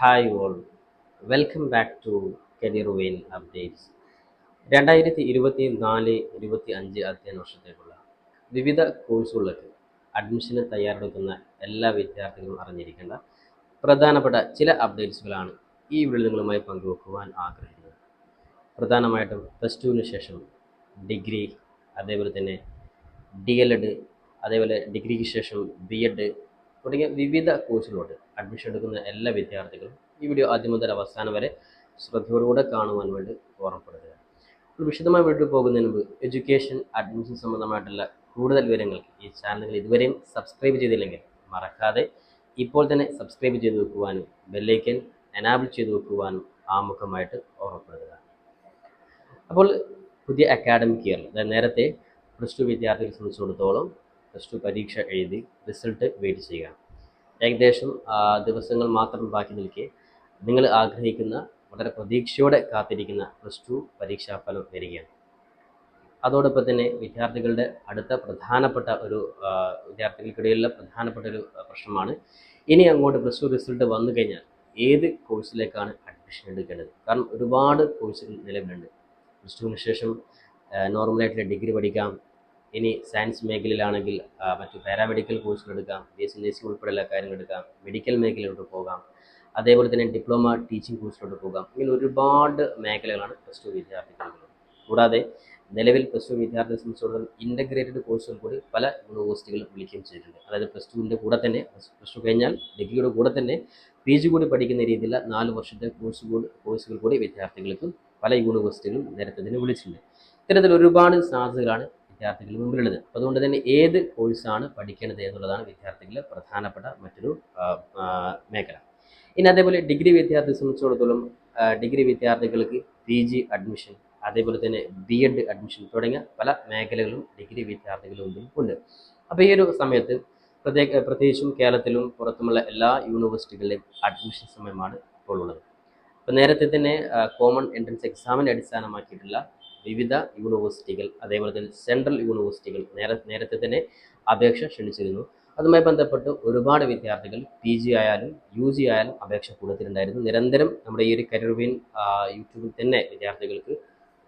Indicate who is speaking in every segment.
Speaker 1: Hi all welcome back to career updates രണ്ടായിരത്തി ഇരുപത്തി നാല് ഇരുപത്തി അഞ്ച് അധ്യയന വർഷത്തേക്കുള്ള വിവിധ കോഴ്സുകളിലേക്ക് അഡ്മിഷന് തയ്യാറെടുക്കുന്ന എല്ലാ വിദ്യാർത്ഥികളും അറിഞ്ഞിരിക്കേണ്ട പ്രധാനപ്പെട്ട ചില അപ്ഡേറ്റ്സുകളാണ് ഈ വീഡിയോ നിങ്ങളുമായി പങ്കുവെക്കുവാൻ ആഗ്രഹിക്കുന്നത്. പ്രധാനമായിട്ടും പ്ലസ് ടുവിന് ശേഷം ഡിഗ്രി അതേപോലെ തന്നെ ഡി എൽ എഡ് അതേപോലെ ഡിഗ്രിക്ക് ശേഷം ബി എഡ് തുടങ്ങിയ വിവിധ കോഴ്സുകളോട് അഡ്മിഷൻ എടുക്കുന്ന എല്ലാ വിദ്യാർത്ഥികളും ഈ വീഡിയോ ആദ്യം മുതൽ അവസാനം വരെ ശ്രദ്ധയോടുകൂടെ കാണുവാൻ വേണ്ടി ഓർമ്മപ്പെടുത്തുക. വിശദമായ വീട്ടിൽ പോകുന്നതിന് മുമ്പ് എഡ്യൂക്കേഷൻ അഡ്മിഷൻ സംബന്ധമായിട്ടുള്ള കൂടുതൽ വിവരങ്ങൾക്ക് ഈ ചാനലുകൾ ഇതുവരെയും സബ്സ്ക്രൈബ് ചെയ്തില്ലെങ്കിൽ മറക്കാതെ ഇപ്പോൾ തന്നെ സബ്സ്ക്രൈബ് ചെയ്ത് വെക്കുവാനും ബെല്ലൈക്കൻ എനാബിൾ ചെയ്ത് വെക്കുവാനും ആമുഖമായിട്ട് ഓർമ്മപ്പെടുത്തുക. അപ്പോൾ പുതിയ അക്കാഡമിക് ഇയർ അതായത് നേരത്തെ പ്ലസ് ടു വിദ്യാർത്ഥികളെ സംബന്ധിച്ചിടത്തോളം പ്ലസ് ടു പരീക്ഷ എഴുതി റിസൾട്ട് വെയിറ്റ് ചെയ്യുക. ഏകദേശം ദിവസങ്ങൾ മാത്രം ബാക്കി നിൽക്കെ നിങ്ങൾ ആഗ്രഹിക്കുന്ന വളരെ പ്രതീക്ഷയോടെ കാത്തിരിക്കുന്ന പ്ലസ് ടു പരീക്ഷാഫലം വരികയാണ്. അതോടൊപ്പം തന്നെ വിദ്യാർത്ഥികളുടെ അടുത്ത പ്രധാനപ്പെട്ട ഒരു വിദ്യാർത്ഥികൾക്കിടയിലുള്ള പ്രധാനപ്പെട്ട ഒരു പ്രശ്നമാണ്. ഇനി അങ്ങോട്ട് പ്ലസ് ടു റിസൾട്ട് വന്നു കഴിഞ്ഞാൽ ഏത് കോഴ്സിലേക്കാണ് അഡ്മിഷൻ എടുക്കേണ്ടത്? കാരണം ഒരുപാട് കോഴ്സുകൾ നിലവിലുണ്ട്. പ്ലസ് ടുവിന് ശേഷം നോർമലായിട്ടുള്ള ഡിഗ്രി പഠിക്കാം ഇനി സയൻസ് മേഖലയിലാണെങ്കിൽ മറ്റ് പാരാമെഡിക്കൽ കോഴ്സുകൾ എടുക്കാം ബി എസ് സി നഴ്സിംഗ് ഉൾപ്പെടെയുള്ള കാര്യങ്ങൾ എടുക്കാം മെഡിക്കൽ മേഖലയിലോട്ട് പോകാം അതേപോലെ തന്നെ ഡിപ്ലോമ ടീച്ചിങ് കോഴ്സിലോട്ട് പോകാം. ഇങ്ങനെ ഒരുപാട് മേഖലകളാണ് പ്ലസ് ടു വിദ്യാർത്ഥികൾക്കുള്ളത്. കൂടാതെ നിലവിൽ പ്ലസ് ടു വിദ്യാർത്ഥി സംബന്ധിച്ചിടത്തോളം ഇന്റഗ്രേറ്റഡ് കോഴ്സുകൾ കൂടി പല യൂണിവേഴ്സിറ്റികളും വിളിക്കുകയും ചെയ്തിട്ടുണ്ട്. അതായത് പ്ലസ് ടുവിന്റെ കൂടെ തന്നെ പ്ലസ് ടു കഴിഞ്ഞാൽ ഡിഗ്രിയുടെ കൂടെ തന്നെ പി ജി കൂടി പഠിക്കുന്ന രീതിയിലുള്ള നാല് വർഷത്തെ കോഴ്സ് കൂടി കോഴ്സുകൾ കൂടി വിദ്യാർത്ഥികൾക്ക് പല യൂണിവേഴ്സിറ്റികളും നേരത്തെ തന്നെ വിളിച്ചിട്ടുണ്ട്. ഇത്തരത്തിൽ ഒരുപാട് സാധ്യതകളാണ് വിദ്യാർത്ഥികൾ മുമ്പിലുള്ളത്. അതുകൊണ്ട് തന്നെ ഏത് കോഴ്സാണ് പഠിക്കേണ്ടത് എന്നുള്ളതാണ് വിദ്യാർത്ഥികളുടെ പ്രധാനപ്പെട്ട മറ്റൊരു മേഖല. ഇനി അതേപോലെ ഡിഗ്രി വിദ്യാർത്ഥിയെ സംബന്ധിച്ചിടത്തോളം ഡിഗ്രി വിദ്യാർത്ഥികൾക്ക് പി ജി അഡ്മിഷൻ അതേപോലെ തന്നെ ബി എഡ് അഡ്മിഷൻ തുടങ്ങിയ പല മേഖലകളും ഡിഗ്രി വിദ്യാർത്ഥികളുടെ മുമ്പിൽ ഉണ്ട്. അപ്പോൾ ഈ ഒരു സമയത്ത് പ്രത്യേക പ്രത്യേകിച്ചും കേരളത്തിലും പുറത്തുമുള്ള എല്ലാ യൂണിവേഴ്സിറ്റികളിലെയും അഡ്മിഷൻ സമയമാണ് ഇപ്പോൾ ഉള്ളത്. അപ്പോൾ നേരത്തെ തന്നെ കോമൺ എൻട്രൻസ് എക്സാമിനെ അടിസ്ഥാനമാക്കിയിട്ടുള്ള വിവിധ യൂണിവേഴ്സിറ്റികൾ അതേപോലെ തന്നെ സെൻട്രൽ യൂണിവേഴ്സിറ്റികൾ നേരെ നേരത്തെ തന്നെ അപേക്ഷ ക്ഷണിച്ചിരുന്നു. അതുമായി ബന്ധപ്പെട്ട് ഒരുപാട് വിദ്യാർത്ഥികൾ പി ജി ആയാലും യു ജി ആയാലും അപേക്ഷ കൊടുത്തിട്ടുണ്ടായിരുന്നു. നിരന്തരം നമ്മുടെ ഈ ഒരു കരിയർവിൻ യൂട്യൂബിൽ തന്നെ വിദ്യാർത്ഥികൾക്ക്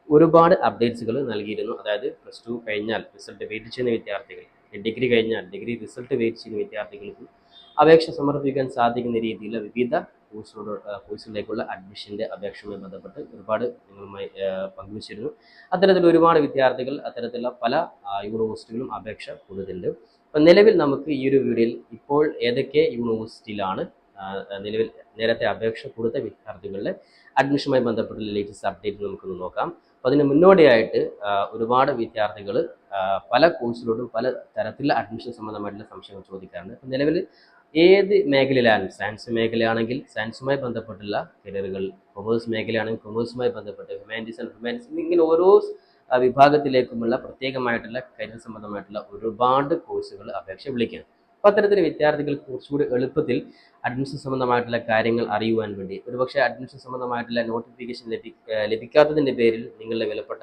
Speaker 1: ഒരുപാട് അപ്ഡേറ്റ്സുകൾ നൽകിയിരുന്നു. അതായത് പ്ലസ് ടു കഴിഞ്ഞാൽ റിസൾട്ട് വെയിറ്റ് ചെയ്യുന്ന വിദ്യാർത്ഥികൾ ഡിഗ്രി കഴിഞ്ഞാൽ ഡിഗ്രി റിസൾട്ട് വെയിറ്റ് ചെയ്യുന്ന വിദ്യാർത്ഥികൾക്ക് അപേക്ഷ സമർപ്പിക്കാൻ സാധിക്കുന്ന രീതിയിലുള്ള വിവിധ കോഴ്സുകളോട് കോഴ്സിലേക്കുള്ള അഡ്മിഷന്റെ അപേക്ഷയുമായി ബന്ധപ്പെട്ട് ഒരുപാട് നിങ്ങളുമായി പങ്കുവച്ചിരുന്നു. അത്തരത്തിൽ ഒരുപാട് വിദ്യാർത്ഥികൾ അത്തരത്തിലുള്ള പല യൂണിവേഴ്സിറ്റികളും അപേക്ഷ കൊടുത്തിട്ടുണ്ട്. അപ്പം നിലവിൽ നമുക്ക് ഈ ഒരു വീഡിയോയിൽ ഇപ്പോൾ ഏതൊക്കെ യൂണിവേഴ്സിറ്റിയിലാണ് നിലവിൽ നേരത്തെ അപേക്ഷ കൊടുത്ത വിദ്യാർത്ഥികളുടെ അഡ്മിഷനുമായി ബന്ധപ്പെട്ട ലേറ്റസ്റ്റ് അപ്ഡേറ്റ് നമുക്കൊന്ന് നോക്കാം. അപ്പോൾ അതിന് മുന്നോടിയായിട്ട് ഒരുപാട് വിദ്യാർത്ഥികൾ പല കോഴ്സിലോട്ടും പല തരത്തിലുള്ള അഡ്മിഷൻ സംബന്ധമായിട്ടുള്ള സംശയങ്ങൾ ചോദിക്കാറുണ്ട്. അപ്പം നിലവിൽ ഏത് മേഖലയിലാണ്? സയൻസ് മേഖലയാണെങ്കിൽ സയൻസുമായി ബന്ധപ്പെട്ടുള്ള കരിയറുകൾ കൊമേഴ്സ് മേഖലയാണെങ്കിൽ കൊമേഴ്സുമായി ബന്ധപ്പെട്ട് ഹ്യൂമാനിറ്റീസ് ആൻഡ് ഹ്യൂമാനിറ്റീസ് ഇങ്ങനെ ഓരോ വിഭാഗത്തിലേക്കുമുള്ള പ്രത്യേകമായിട്ടുള്ള കരിയർ സംബന്ധമായിട്ടുള്ള ഒരുപാട് കോഴ്സുകൾ അപേക്ഷ വിളിക്കാം അപ്പോൾ അത്തരത്തിൽ വിദ്യാർത്ഥികൾക്ക് കുറച്ചുകൂടി എളുപ്പത്തിൽ അഡ്മിഷൻ സംബന്ധമായിട്ടുള്ള കാര്യങ്ങൾ അറിയുവാൻ വേണ്ടി ഒരുപക്ഷെ അഡ്മിഷൻ സംബന്ധമായിട്ടുള്ള നോട്ടിഫിക്കേഷൻ ലഭി ലഭിക്കാത്തതിന്റെ പേരിൽ നിങ്ങളുടെ വിലപ്പെട്ട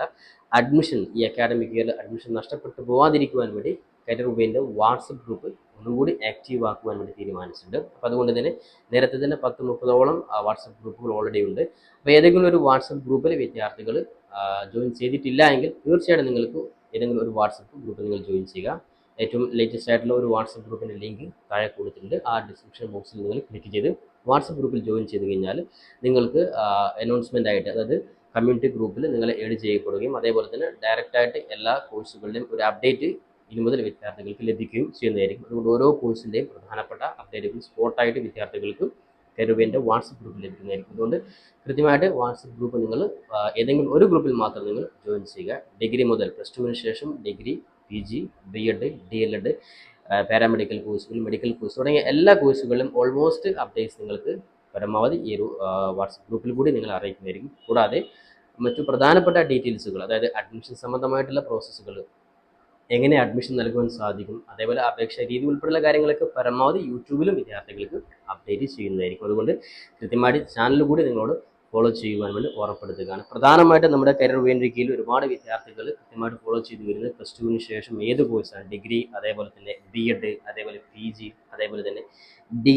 Speaker 1: അഡ്മിഷൻ ഈ അക്കാഡമിക് ഇയറിൽ അഡ്മിഷൻ നഷ്ടപ്പെട്ടു പോകാതിരിക്കുവാൻ വേണ്ടി കരിയർ ഉപേന്റെ വാട്സപ്പ് ഗ്രൂപ്പ് ഒന്നുകൂടി ആക്റ്റീവ് ആക്കുവാൻ വേണ്ടി തീരുമാനിച്ചിട്ടുണ്ട്. അപ്പോൾ അതുകൊണ്ട് തന്നെ നേരത്തെ തന്നെ പത്ത് മുപ്പതോളം വാട്സപ്പ് ഗ്രൂപ്പുകൾ ഓൾറെഡി ഉണ്ട്. അപ്പോൾ ഏതെങ്കിലും ഒരു വാട്സപ്പ് ഗ്രൂപ്പിൽ വിദ്യാർത്ഥികൾ ജോയിൻ ചെയ്തിട്ടില്ല എങ്കിൽ തീർച്ചയായിട്ടും നിങ്ങൾക്ക് ഏതെങ്കിലും ഒരു വാട്സപ്പ് ഗ്രൂപ്പിൽ നിങ്ങൾ ജോയിൻ ചെയ്യുക. ഏറ്റവും ലേറ്റസ്റ്റ് ആയിട്ടുള്ള ഒരു വാട്സപ്പ് ഗ്രൂപ്പിന്റെ ലിങ്ക് താഴെ കൊടുത്തിട്ടുണ്ട്. ആ ഡിസ്ക്രിപ്ഷൻ ബോക്സിൽ നിങ്ങൾ ക്ലിക്ക് ചെയ്ത് വാട്സപ്പ് ഗ്രൂപ്പിൽ ജോയിൻ ചെയ്ത് കഴിഞ്ഞാൽ നിങ്ങൾക്ക് അനൗൺസ്മെന്റ് ആയിട്ട് അതായത് കമ്മ്യൂണിറ്റി ഗ്രൂപ്പിൽ നിങ്ങളെ ഏഡ് ചെയ്യപ്പെടുകയും അതേപോലെ തന്നെ ഡയറക്റ്റായിട്ട് എല്ലാ കോഴ്സുകളുടെയും ഒരു അപ്ഡേറ്റ് ഇനി മുതൽ വിദ്യാർത്ഥികൾക്ക് ലഭിക്കുകയും ചെയ്യുന്നതായിരിക്കും. അതുകൊണ്ട് ഓരോ കോഴ്സിന്റെയും പ്രധാനപ്പെട്ട അപ്ഡേറ്റുകൾ സ്പോട്ടായിട്ട് വിദ്യാർത്ഥികൾക്ക് കരുവേന്റെ വാട്സപ്പ് ഗ്രൂപ്പിൽ ലഭിക്കുന്നതായിരിക്കും. അതുകൊണ്ട് കൃത്യമായിട്ട് വാട്സപ്പ് ഗ്രൂപ്പ് നിങ്ങൾ ഏതെങ്കിലും ഒരു ഗ്രൂപ്പിൽ മാത്രം നിങ്ങൾ ജോയിൻ ചെയ്യുക. ഡിഗ്രി മുതൽ പ്ലസ് ടുവിന് ശേഷം degree P G B Ed D El Ed paramedical കോഴ്സുകൾ മെഡിക്കൽ കോഴ്സ് തുടങ്ങിയ എല്ലാ കോഴ്സുകളിലും ഓൾമോസ്റ്റ് അപ്ഡേറ്റ്സ് നിങ്ങൾക്ക് പരമാവധി ഈ ഒരു വാട്സപ്പ് ഗ്രൂപ്പിൽ കൂടി നിങ്ങൾ അറിയിക്കുന്നതായിരിക്കും. കൂടാതെ മറ്റു പ്രധാനപ്പെട്ട ഡീറ്റെയിൽസുകൾ അതായത് അഡ്മിഷൻ സംബന്ധമായിട്ടുള്ള പ്രോസസ്സുകൾ എങ്ങനെ അഡ്മിഷൻ നൽകുവാൻ സാധിക്കും അതേപോലെ അപേക്ഷാ രീതി ഉൾപ്പെടെയുള്ള കാര്യങ്ങളൊക്കെ പരമാവധി യൂട്യൂബിലും വിദ്യാർത്ഥികൾക്ക് അപ്ഡേറ്റ് ചെയ്യുന്നതായിരിക്കും. അതുകൊണ്ട് കൃത്യമായിട്ട് ചാനൽ കൂടി നിങ്ങളോട് ഫോളോ ചെയ്യുവാൻ വേണ്ടി ഓർമ്മപ്പെടുത്തുകയാണ് പ്രധാനമായിട്ടും നമ്മുടെ കരിയർ വേണ്ടി കീഴിൽ ഒരുപാട് വിദ്യാർത്ഥികൾ കൃത്യമായിട്ട് ഫോളോ ചെയ്തു വരുന്നത് പ്ലസ് ടുവിന് ശേഷം ഏത് കോഴ്സാണ് ഡിഗ്രി അതേപോലെ തന്നെ ബി അതേപോലെ പി അതേപോലെ തന്നെ ഡി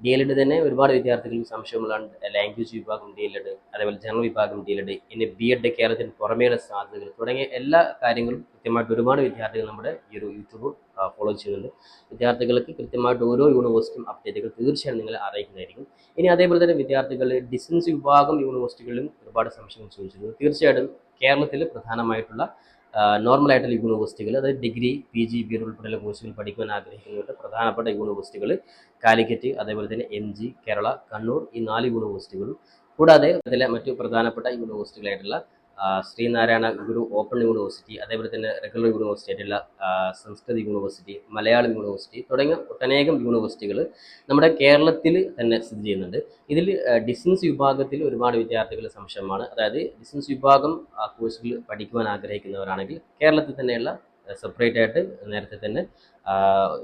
Speaker 1: ഡി എഡ് തന്നെ ഒരുപാട് വിദ്യാർത്ഥികൾക്ക് സംശയമുള്ളതാണ് ലാംഗ്വേജ് വിഭാഗം ഡി എഡ് അതേപോലെ ജനറൽ വിഭാഗം ഡി എൽ ഇനി ബി എഡ് കേരളത്തിന് പുറമേയുള്ള സാധ്യതകൾ തുടങ്ങിയ എല്ലാ കാര്യങ്ങളും കൃത്യമായിട്ട് ഒരുപാട് വിദ്യാർത്ഥികൾ നമ്മുടെ ഈ ഒരു യൂട്യൂബ് ഫോളോ ചെയ്യുന്നുണ്ട്. വിദ്യാർത്ഥികൾക്ക് കൃത്യമായിട്ട് ഓരോ യൂണിവേഴ്സിറ്റിയും അപ്ഡേറ്റുകൾ തീർച്ചയായും നിങ്ങളെ അറിയിക്കുന്നതായിരിക്കും. ഇനി അതേപോലെ തന്നെ വിദ്യാർത്ഥികൾ ഡിസ്റ്റൻസ് വിഭാഗം യൂണിവേഴ്സിറ്റികളിലും ഒരുപാട് സംശയങ്ങൾ ചോദിച്ചിരുന്നു തീർച്ചയായിട്ടും കേരളത്തിൽ പ്രധാനമായിട്ടുള്ള നോർമൽ ആയിട്ടുള്ള യൂണിവേഴ്സിറ്റികൾ അതായത് degree P G B Ed ഉൾപ്പെടെയുള്ള കോഴ്സുകൾ പഠിക്കുവാൻ ആഗ്രഹിക്കുന്നവരുടെ പ്രധാനപ്പെട്ട യൂണിവേഴ്സിറ്റികൾ കാലിക്കറ്റ് അതേപോലെ തന്നെ എം ജി കേരള കണ്ണൂർ ഈ നാല് യൂണിവേഴ്സിറ്റികളും. കൂടാതെ അതിലെ മറ്റു പ്രധാനപ്പെട്ട യൂണിവേഴ്സിറ്റികളായിട്ടുള്ള ശ്രീനാരായണ ഗുരു ഓപ്പൺ യൂണിവേഴ്സിറ്റി അതേപോലെ തന്നെ റെഗുലർ യൂണിവേഴ്സിറ്റി ആയിട്ടുള്ള സംസ്കൃതി യൂണിവേഴ്സിറ്റി മലയാളം യൂണിവേഴ്സിറ്റി തുടങ്ങിയ ഒട്ടനേകം യൂണിവേഴ്സിറ്റികൾ നമ്മുടെ കേരളത്തിൽ തന്നെ സ്ഥിതി ചെയ്യുന്നുണ്ട്. ഇതിൽ ഡിസ്റ്റൻസ് വിഭാഗത്തിൽ ഒരുപാട് വിദ്യാർത്ഥികൾ സംശയമാണ്. അതായത് ഡിസ്റ്റൻസ് വിഭാഗം കോഴ്സുകൾ പഠിക്കുവാൻ ആഗ്രഹിക്കുന്നവരാണെങ്കിൽ കേരളത്തിൽ തന്നെയുള്ള സെപ്പറേറ്റ് ആയിട്ട് നേരത്തെ തന്നെ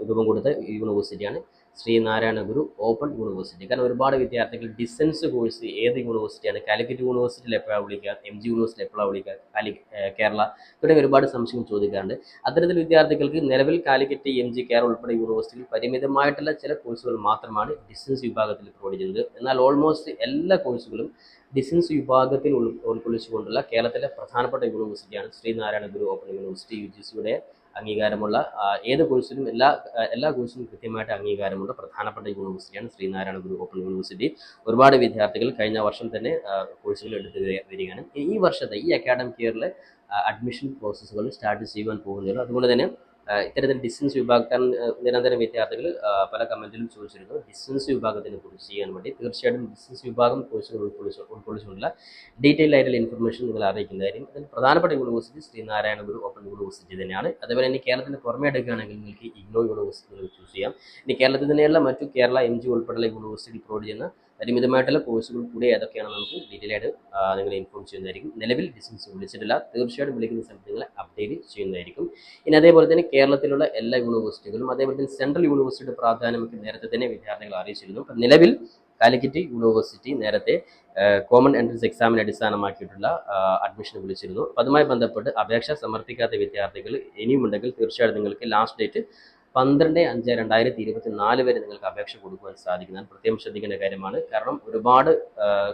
Speaker 1: രൂപം കൊടുത്ത യൂണിവേഴ്സിറ്റിയാണ് ശ്രീനാരായണ ഗുരു ഓപ്പൺ യൂണിവേഴ്സിറ്റി. കാരണം ഒരുപാട് വിദ്യാർത്ഥികൾ ഡിസ്റ്റൻസ് കോഴ്സ് ഏത് യൂണിവേഴ്സിറ്റിയാണ്? കാലിക്കറ്റ് യൂണിവേഴ്സിറ്റിയിൽ എപ്പോഴാണ് വിളിക്കുക? എം ജി യൂണിവേഴ്സിറ്റി എപ്പോഴാണ് വിളിക്കുക? കാലി കേരള തുടങ്ങിയ ഒരുപാട് സംശയം ചോദിക്കാറുണ്ട്. അത്തരത്തിൽ വിദ്യാർത്ഥികൾക്ക് നിലവിൽ കാലിക്കറ്റ് എം ജി കേരള ഉൾപ്പെടെ യൂണിവേഴ്സിറ്റിയിൽ പരിമിതമായിട്ടുള്ള ചില കോഴ്സുകൾ മാത്രമാണ് ഡിസ്റ്റൻസ് വിഭാഗത്തിൽ പ്രൊവൈഡ് ചെയ്യുന്നത്. എന്നാൽ ഓൾമോസ്റ്റ് എല്ലാ കോഴ്സുകളും ഡിസ്റ്റൻസ് വിഭാഗത്തിൽ ഉൾ ഉൾക്കൊള്ളിച്ചുകൊണ്ടുള്ള കേരളത്തിലെ പ്രധാനപ്പെട്ട യൂണിവേഴ്സിറ്റിയാണ് Sreenarayana Guru open university U G സിയുടെ അംഗീകാരമുള്ള ഏത് കോഴ്സിലും എല്ലാ എല്ലാ കോഴ്സിനും കൃത്യമായിട്ട് അംഗീകാരമുള്ള പ്രധാനപ്പെട്ട യൂണിവേഴ്സിറ്റിയാണ് ശ്രീനാരായണ ഗുരു ഓപ്പൺ യൂണിവേഴ്സിറ്റി. ഒരുപാട് വിദ്യാർത്ഥികൾ കഴിഞ്ഞ വർഷം തന്നെ കോഴ്സുകൾ എടുത്ത് വരികയാണ്. ഈ- വർഷത്തെ ഈ അക്കാഡമിക് ഇയറിലെ അഡ്മിഷൻ പ്രോസസ്സുകൾ സ്റ്റാർട്ട് ചെയ്യുവാൻ പോകുന്നുള്ളൂ അതുകൊണ്ട് തന്നെ ഇത്തരത്തിൽ ഡിസ്റ്റൻസ് വിഭാഗത്താൻ നിരന്തരം വിദ്യാർത്ഥികൾ പല കമന്റിലും ചോദിച്ചിരുന്നു. ഡിസ്റ്റൻസ് വിഭാഗത്തിനെ കുറിച്ച് ചെയ്യാൻ വേണ്ടി തീർച്ചയായിട്ടും ഡിസ്റ്റൻസ് വിഭാഗം കോഴ്സുകൾ ഉൾക്കൊള്ളിച്ചു ഉൾക്കൊള്ളിച്ചുകൊണ്ടുള്ള ഡീറ്റെയിൽ ആയിട്ടുള്ള ഇൻഫർമേഷൻ നിങ്ങൾ അറിയിക്കുന്നതായിരിക്കും അതിൽ പ്രധാനപ്പെട്ട university Sreenarayana Guru open university തന്നെയാണ്. അതുപോലെ തന്നെ കേരളത്തിന് പുറമെ എടുക്കുകയാണെങ്കിൽ നിങ്ങൾക്ക് ഇഗ്നോ യൂണിവേഴ്സിറ്റി ചൂസ് ചെയ്യാം. ഇനി കേരളത്തിൽ തന്നെയുള്ള മറ്റു കേരള എം ജി ഉൾപ്പെടെയുള്ള യൂണിവേഴ്സിറ്റി പ്രൊവൈഡ് ചെയ്യുന്ന പരിമിതമായിട്ടുള്ള കോഴ്സുകൾ കൂടി ഏതൊക്കെയാണ് നമുക്ക് ഡീറ്റെയിൽ ആയിട്ട് നിങ്ങളെ ഇൻഫോം ചെയ്യുന്നതായിരിക്കും. നിലവിൽ ഡിസ്റ്റൻസ് വിളിച്ചിട്ടില്ല. തീർച്ചയായിട്ടും വിളിക്കുന്ന സമയത്ത് നിങ്ങളെ അപ്ഡേറ്റ് ചെയ്യുന്നതായിരിക്കും. ഇനി അതേപോലെ തന്നെ കേരളത്തിലുള്ള എല്ലാ യൂണിവേഴ്സിറ്റികളും അതേപോലെ തന്നെ സെൻട്രൽ യൂണിവേഴ്സിറ്റിയുടെ പ്രാധാന്യമൊക്കെ നേരത്തെ തന്നെ വിദ്യാർത്ഥികൾ അറിയിച്ചിരുന്നു. അപ്പം നിലവിൽ കാലിക്കറ്റ് യൂണിവേഴ്സിറ്റി നേരത്തെ കോമൺ എൻട്രൻസ് എക്സാമിനെ അടിസ്ഥാനമാക്കിയിട്ടുള്ള അഡ്മിഷൻ വിളിച്ചിരുന്നു. അപ്പം അതുമായി ബന്ധപ്പെട്ട് അപേക്ഷ സമർപ്പിക്കാത്ത വിദ്യാർത്ഥികൾ ഇനിയുമുണ്ടെങ്കിൽ തീർച്ചയായിട്ടും നിങ്ങൾക്ക് ലാസ്റ്റ് ഡേറ്റ് പന്ത്രണ്ട് അഞ്ച് രണ്ടായിരത്തി ഇരുപത്തി നാല് വരെ നിങ്ങൾക്ക് അപേക്ഷ കൊടുക്കുവാൻ സാധിക്കുന്നതാണ് പ്രത്യേകം ശ്രദ്ധിക്കേണ്ട കാര്യമാണ്. കാരണം ഒരുപാട്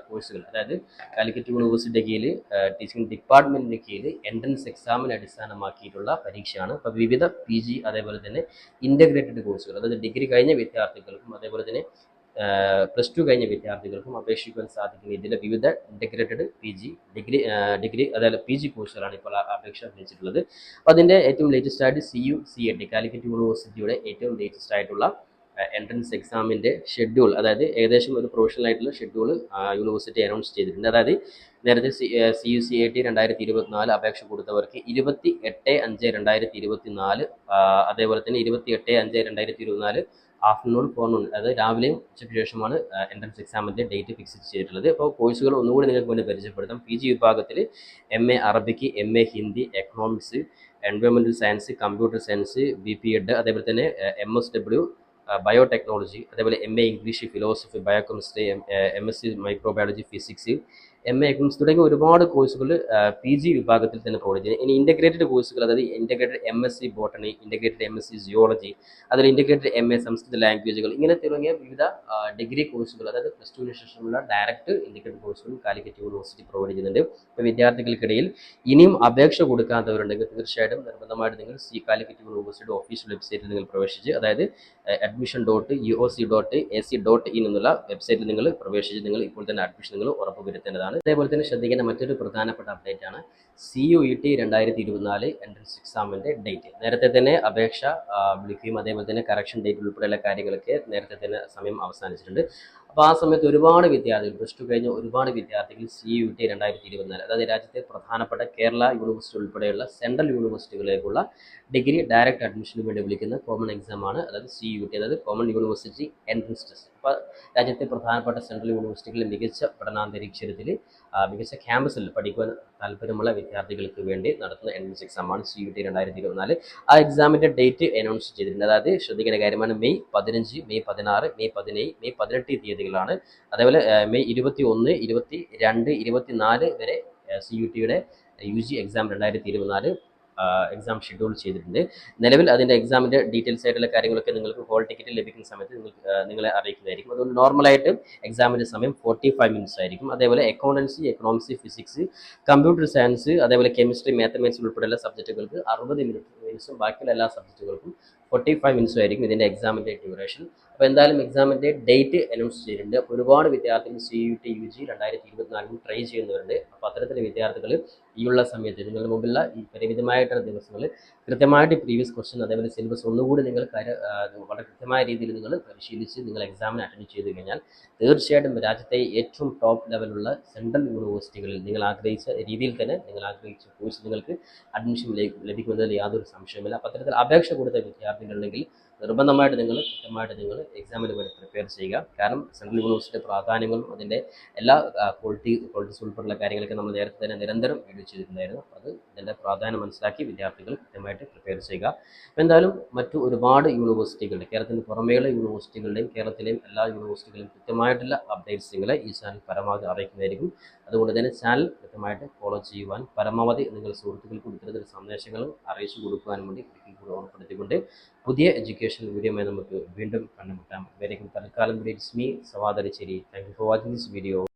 Speaker 1: കോഴ്സുകൾ അതായത് കാലിക്കറ്റ് യൂണിവേഴ്സിറ്റിയുടെ കീഴിൽ ടീച്ചിങ് ഡിപ്പാർട്ട്മെന്റിന്റെ കീഴിൽ എൻട്രൻസ് എക്സാമിനെ അടിസ്ഥാനമാക്കിയിട്ടുള്ള പരീക്ഷയാണ്. അപ്പോൾ വിവിധ പി ജി അതേപോലെ തന്നെ ഇന്റഗ്രേറ്റഡ് കോഴ്സുകൾ അതായത് ഡിഗ്രി കഴിഞ്ഞ വിദ്യാർത്ഥികൾക്കും അതേപോലെ തന്നെ പ്ലസ് ടു കഴിഞ്ഞ വിദ്യാർത്ഥികൾക്കും അപേക്ഷിക്കുവാൻ സാധിക്കുന്ന ഇതിലെ വിവിധ integrated P G degree degree അതായത് പി ജി കോഴ്സുകളാണ് ഇപ്പോൾ അപേക്ഷ വെച്ചിട്ടുള്ളത് അപ്പോൾ അതിന്റെ ഏറ്റവും ലേറ്റസ്റ്റ് ആയിട്ട് C U C A T Calicut യൂണിവേഴ്സിറ്റിയുടെ ഏറ്റവും ലേറ്റസ്റ്റ് ആയിട്ടുള്ള എൻട്രൻസ് എക്സാമിന്റെ ഷെഡ്യൂൾ അതായത് ഏകദേശം ഒരു പ്രൊഫഷണൽ ആയിട്ടുള്ള ഷെഡ്യൂൾ യൂണിവേഴ്സിറ്റി അനൗൺസ് ചെയ്തിട്ടുണ്ട്. അതായത് നേരത്തെ C C U C A T രണ്ടായിരത്തി ഇരുപത്തിനാല് അപേക്ഷ കൊടുത്തവർക്ക് ഇരുപത്തി എട്ട് അഞ്ച് രണ്ടായിരത്തി ഇരുപത്തി നാല് അതേപോലെ തന്നെ ഇരുപത്തി എട്ട് അഞ്ച് രണ്ടായിരത്തി ഇരുപത്തിനാല് ആഫ്റ്റർനൂൺ ഫോർനൂൺ അതായത് രാവിലെയും ഉച്ചയ്ക്ക് ശേഷമാണ് എൻട്രൻസ് എക്സാമിന്റെ ഡേറ്റ് ഫിക്സ് ചെയ്തിട്ടുള്ളത്. അപ്പോൾ കോഴ്സുകൾ ഒന്നുകൂടി നിങ്ങൾക്ക് വേണ്ടി പരിചയപ്പെടുത്താം. പി ജി വിഭാഗത്തിൽ M A Arabic M A Hindi economics എൻവയോൺമെന്റൽ science computer science B P Ed അതേപോലെ തന്നെ എം എസ് ഡബ്ല്യു ബയോടെക്നോളജി അതേപോലെ M A English philosophy biochemistry M S C microbiology physics M A economics തുടങ്ങിയ ഒരുപാട് കോഴ്സുകൾ P G വിഭാഗത്തിൽ തന്നെ provide ചെയ്യുന്നത് ഇനി ഇന്റഗ്രേറ്റഡ് കോഴ്സുകൾ അതായത് integrated M S C botany integrated M S C geology അതിൽ ഇന്റഗ്രേറ്റഡ് എം എ സംസ്കൃത ലാംഗ്വേജുകൾ ഇങ്ങനെ തുടങ്ങിയ വിവിധ ഡിഗ്രി കോഴ്സുകൾ അതായത് പ്ലസ് ടുവിന് ശേഷമുള്ള ഡയറക്റ്റ് ഇന്റഗ്രേറ്റഡ് കോഴ്സുകൾ കാലിക്കറ്റ് യൂണിവേഴ്സിറ്റി പ്രൊവൈഡ് ചെയ്യുന്നുണ്ട്. അപ്പോൾ വിദ്യാർത്ഥികൾക്കിടയിൽ ഇനിയും അപേക്ഷ കൊടുക്കാത്തവരുണ്ടെങ്കിൽ തീർച്ചയായിട്ടും നിർബന്ധമായിട്ട് നിങ്ങൾ സി കാലിക്കറ്റ് യൂണിവേഴ്സിറ്റി ഒഫീഷ്യൽ വെബ്സൈറ്റിൽ നിങ്ങൾ പ്രവേശിച്ച് അതായത് admission dot U O C dot A C dot in എന്നുള്ള വെബ്സൈറ്റിൽ നിങ്ങൾ പ്രവേശിച്ച് നിങ്ങൾ ഇപ്പോൾ തന്നെ അഡ്മിഷൻ നിങ്ങൾ ഉറപ്പുവരുത്തേണ്ടതാണ്. അതേപോലെ തന്നെ ശ്രദ്ധിക്കേണ്ട മറ്റൊരു പ്രധാനപ്പെട്ട അപ്ഡേറ്റ് ആണ് സി യു ഇ ടി രണ്ടായിരത്തി ഇരുപത്തിനാല് എൻട്രൻസ് എക്സാമിന്റെ ഡേറ്റ് നേരത്തെ തന്നെ അപേക്ഷ വിളിക്കുകയും അതേപോലെ തന്നെ കറക്ഷൻ ഡേറ്റ് ഉൾപ്പെടെയുള്ള കാര്യങ്ങളൊക്കെ നേരത്തെ തന്നെ സമയം അവസാനിച്ചിട്ടുണ്ട്. അപ്പോൾ ആ സമയത്ത് ഒരുപാട് വിദ്യാർത്ഥികൾ പ്ലസ് ടു കഴിഞ്ഞ ഒരുപാട് വിദ്യാർത്ഥികൾ സി യു ടി രണ്ടായിരത്തി ഇരുപത്തിനാല് അതായത് രാജ്യത്തെ പ്രധാനപ്പെട്ട കേരള യൂണിവേഴ്സിറ്റി ഉൾപ്പെടെയുള്ള സെൻട്രൽ യൂണിവേഴ്സിറ്റികളിലേക്കുള്ള ഡിഗ്രി ഡയറക്റ്റ് അഡ്മിഷന് വേണ്ടി വിളിക്കുന്ന കോമൺ എക്സാം ആണ് അതായത് സി യു ടി അതായത് കോമൺ യൂണിവേഴ്സിറ്റി എൻട്രൻസ് ടെസ്റ്റ് അപ്പോൾ രാജ്യത്തെ പ്രധാനപ്പെട്ട സെൻട്രൽ യൂണിവേഴ്സിറ്റികളിൽ മികച്ച പഠനാന്തരീക്ഷത്തിൽ ആ, മികച്ച ക്യാമ്പസിൽ പഠിക്കുവാൻ താല്പര്യമുള്ള വിദ്യാർത്ഥികൾക്ക് വേണ്ടി നടത്തുന്ന എൻട്രൻസ് എക്സാമാണ് സി യു ടി രണ്ടായിരത്തി ഇരുപത്തിനാല് ആ എക്സാമിന്റെ ഡേറ്റ് അനൗൺസ് ചെയ്തിട്ടുണ്ട്. അതായത് ശ്രദ്ധിക്കേണ്ട കാര്യമാണ് മെയ് പതിനഞ്ച് മെയ് പതിനാറ് മെയ് പതിനേഴ് മെയ് പതിനെട്ട് തീയതികളാണ്. അതേപോലെ മെയ് ഇരുപത്തി ഒന്ന് ഇരുപത്തി രണ്ട് ഇരുപത്തി നാല് വരെ സി യു ടിയുടെ യു ജി എക്സാം രണ്ടായിരത്തി ഇരുപത്തിനാല് എക്സാം ഷെഡ്യൂൾ ചെയ്തിട്ടുണ്ട്. നിലവിൽ അതിന്റെ എക്സാമിന്റെ ഡീറ്റെയിൽസ് ആയിട്ടുള്ള കാര്യങ്ങളൊക്കെ നിങ്ങൾക്ക് ഹോൾ ടിക്കറ്റ് ലഭിക്കുന്ന സമയത്ത് നിങ്ങൾക്ക് നിങ്ങളെ അറിയിക്കുന്നതായിരിക്കും. അതുകൊണ്ട് നോർമലായിട്ട് എക്സാമിന്റെ സമയം ഫോർട്ടി ഫൈവ് മിനിറ്റ്സ് ആയിരിക്കും. അതേപോലെ accountancy economics physics computer science അതേപോലെ കെമിസ്ട്രി മാത്തമാറ്റിക്സ് ഉൾപ്പെടെയുള്ള സബ്ജക്റ്റുകൾക്ക് അറുപത് മിനിറ്റ് മിനിറ്റ്സും ബാക്കിയുള്ള എല്ലാ സബ്ജക്റ്റുകൾക്കും ഫോർട്ടി ഫൈവ് മിനിറ്റ്സും ആയിരിക്കും ഇതിന്റെ എക്സാമിന്റെ ഡ്യൂറേഷൻ അപ്പോൾ എന്തായാലും എക്സാമിന്റെ ഡേറ്റ് അനൗൺസ് ചെയ്തിട്ടുണ്ട്. ഒരുപാട് വിദ്യാർത്ഥികൾ C U T U G രണ്ടായിരത്തി ഇരുപത്തിനാലിനും ട്രൈ ചെയ്യുന്നവരുണ്ട്. അപ്പോൾ അത്തരത്തിലെ വിദ്യാർത്ഥികൾ ഈ ഉള്ള സമയത്ത് നിങ്ങളുടെ മുമ്പിലുള്ള ഈ പരിമിതമായിട്ടുള്ള ദിവസങ്ങൾ കൃത്യമായിട്ട് പ്രീവിയസ് ക്വസ്റ്റ്യൻ അതേപോലെ സിലബസ് ഒന്നുകൂടി നിങ്ങൾ വളരെ കൃത്യമായ രീതിയിൽ നിങ്ങൾ പരിശീലിച്ച് നിങ്ങൾ എക്സാമിന് അറ്റൻഡ് ചെയ്ത് കഴിഞ്ഞാൽ തീർച്ചയായിട്ടും രാജ്യത്തെ ഏറ്റവും ടോപ്പ് ലെവലുള്ള സെൻട്രൽ യൂണിവേഴ്സിറ്റികളിൽ നിങ്ങൾ ആഗ്രഹിച്ച രീതിയിൽ തന്നെ നിങ്ങൾ ആഗ്രഹിച്ച കോഴ്സ് നിങ്ങൾക്ക് അഡ്മിഷൻ ലഭിക്കുന്നതിൽ യാതൊരു സംശയമില്ല. അത്തരത്തിൽ അപേക്ഷ കൊടുത്ത വിദ്യാർത്ഥികളുണ്ടെങ്കിൽ നിർബന്ധമായിട്ട് നിങ്ങൾ കൃത്യമായിട്ട് നിങ്ങൾ എക്സാമിന് വേണ്ടി പ്രിപ്പയർ ചെയ്യുക. കാരണം സെൻട്രൽ യൂണിവേഴ്സിറ്റി പ്രാധാന്യങ്ങളും അതിന്റെ എല്ലാ ക്വാളിറ്റി ക്വാളിറ്റീസ് ഉൾപ്പെടെയുള്ള കാര്യങ്ങളൊക്കെ നമ്മൾ നേരത്തെ തന്നെ നിരന്തരം വീഡിയോ ചെയ്തിട്ടുണ്ടായിരുന്നു. അത് ഇതിന്റെ പ്രാധാന്യം മനസ്സിലാക്കി വിദ്യാർത്ഥികൾ കൃത്യമായിട്ട് പ്രിപ്പയർ ചെയ്യുക. അപ്പോൾ എന്തായാലും മറ്റു ഒരുപാട് യൂണിവേഴ്സിറ്റികളുടെ കേരളത്തിന് പുറമേയുള്ള യൂണിവേഴ്സിറ്റികളുടെയും കേരളത്തിലെയും എല്ലാ യൂണിവേഴ്സിറ്റികളിലും കൃത്യമായിട്ടുള്ള അപ്ഡേറ്റ്സ് നിങ്ങളെ ഈ ചാനൽ പരമാവധി അറിയിക്കുന്നതായിരിക്കും. അതുകൊണ്ട് തന്നെ ചാനൽ കൃത്യമായിട്ട് ഫോളോ ചെയ്യുവാൻ പരമാവധി നിങ്ങൾ സുഹൃത്തുക്കൾക്കും ഇത്തരത്തിൽ സന്ദേശങ്ങളും അറിയിച്ചു കൊടുക്കുവാനും വേണ്ടി കൂടി ഓർമ്മപ്പെടുത്തിക്കൊണ്ട് പുതിയ എഡ്യൂക്കേഷൻ വീഡിയോയുമായി നമുക്ക് വീണ്ടും കണ്ടുമുട്ടാം. വരയ്ക്കും തൽക്കാലം it's me സവാദരിച്ചേരി. Thank you for watching this video